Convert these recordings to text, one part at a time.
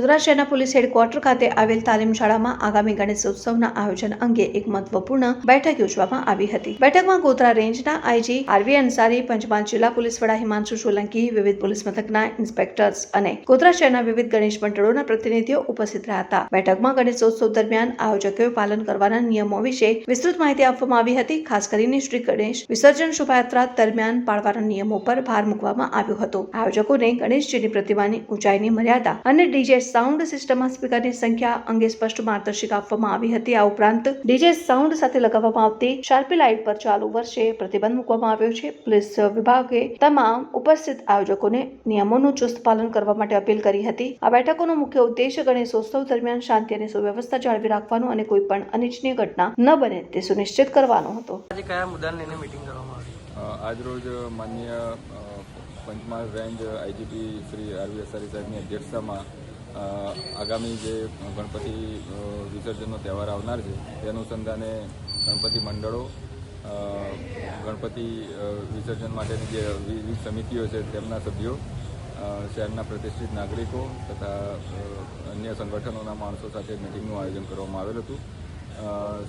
ગોધરા શહેરના police headquarter ખાતે આવેલ તાલીમ શાળામાં આગામી ગણેશોત્સવના આયોજન અંગે એક મહત્વપૂર્ણ બેઠક યોજવામાં આવી હતી. બેઠકમાં ગોધરા રેન્જના આઈજી આરવી અંસારી પંચમહાલ જિલ્લા પોલીસ વડા હિમાંશુ સોલંકી, વિવિધ પોલીસ મથકના ઇન્સ્પેક્ટર્સ અને ગોધરા શહેરના વિવિધ ગણેશ મંડળોના પ્રતિનિધિઓ ઉપસ્થિત રહ્યા હતા બેઠકમાં ગણેશોત્સવ દરમિયાન આયોજકોએ પાલન કરવાના નિયમો વિશે વિસ્તૃત માહિતી આપવામાં આવી હતી. ખાસ કરીને શ્રી ગણેશ વિસર્જન શોભાયાત્રા દરમિયાન પાળવાના નિયમો પર ભાર મૂકવામાં આવ્યો હતો. આયોજકોને ગણેશજીની પ્રતિમાની ઊંચાઈની મર્યાદા અને ડીજે સાઉન્ડ સિસ્ટમમાં સ્પીકરની સંખ્યા અંગે સ્પષ્ટ માર્ગદર્શિકા આપવામાં આવી હતી. આ ઉપરાંત ડીજે સાઉન્ડ સાથે લગાવવામાં આવતી શાર્પી લાઇટ પર ચાલુ વર્ષે પ્રતિબંધ મૂકવામાં આવ્યો છે. પોલીસ વિભાગે તમામ ઉપસ્થિત આયોજકોને નિયમોનું ચુસ્ત પાલન કરવા માટે અપીલ કરી હતી. આ બેઠકોનો મુખ્ય ઉદ્દેશ ગણેશોત્સવ દરમિયાન શાંતિ અને સુવ્યવસ્થા જાળવી રાખવાનો અને કોઈ પણ અનિચ્છનીય ઘટના ન બને તે સુનિશ્ચિત કરવાનો હતો. આજે કયા મુદ્દાને લઈને મીટિંગ કરવામાં આવી? આજરોજ માન્ય Panchmahal range IGP Shri RV Asari સાહેબની અધ્યક્ષતામાં આગામી જે ગણપતિ વિસર્જનનો તહેવાર આવનાર છે તે અનુસંધાને ગણપતિ મંડળો ગણપતિ વિસર્જન માટેની જે વિવિધ સમિતિઓ છે, તેમના સભ્યો શહેરના પ્રતિષ્ઠિત નાગરિકો તથા અન્ય સંગઠનોના માણસો સાથે મિટિંગનું આયોજન કરવામાં આવેલ હતું.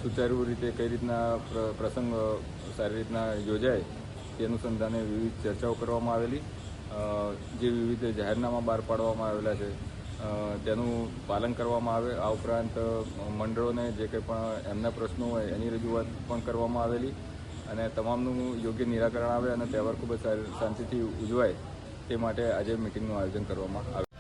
સુચારુ રીતે કઈ રીતના પ્ર- પ્રસંગ સારી રીતના યોજાય, તે અનુસંધાને વિવિધ ચર્ચાઓ કરવામાં આવેલી. જે વિવિધ જાહેરનામા બહાર પાડવામાં આવેલા છે તેનું પાલન કરવામાં આવે. આ ઉપરાંત મંડળોને જે કંઈ પણ એમના પ્રશ્નો હોય, એની રજૂઆત પણ કરવામાં આવેલી અને તમામનું યોગ્ય નિરાકરણ આવે અને તહેવાર ખૂબ જ શાંતિથી ઉજવાય તે માટે આજે મિટિંગનું આયોજન કરવામાં આવે.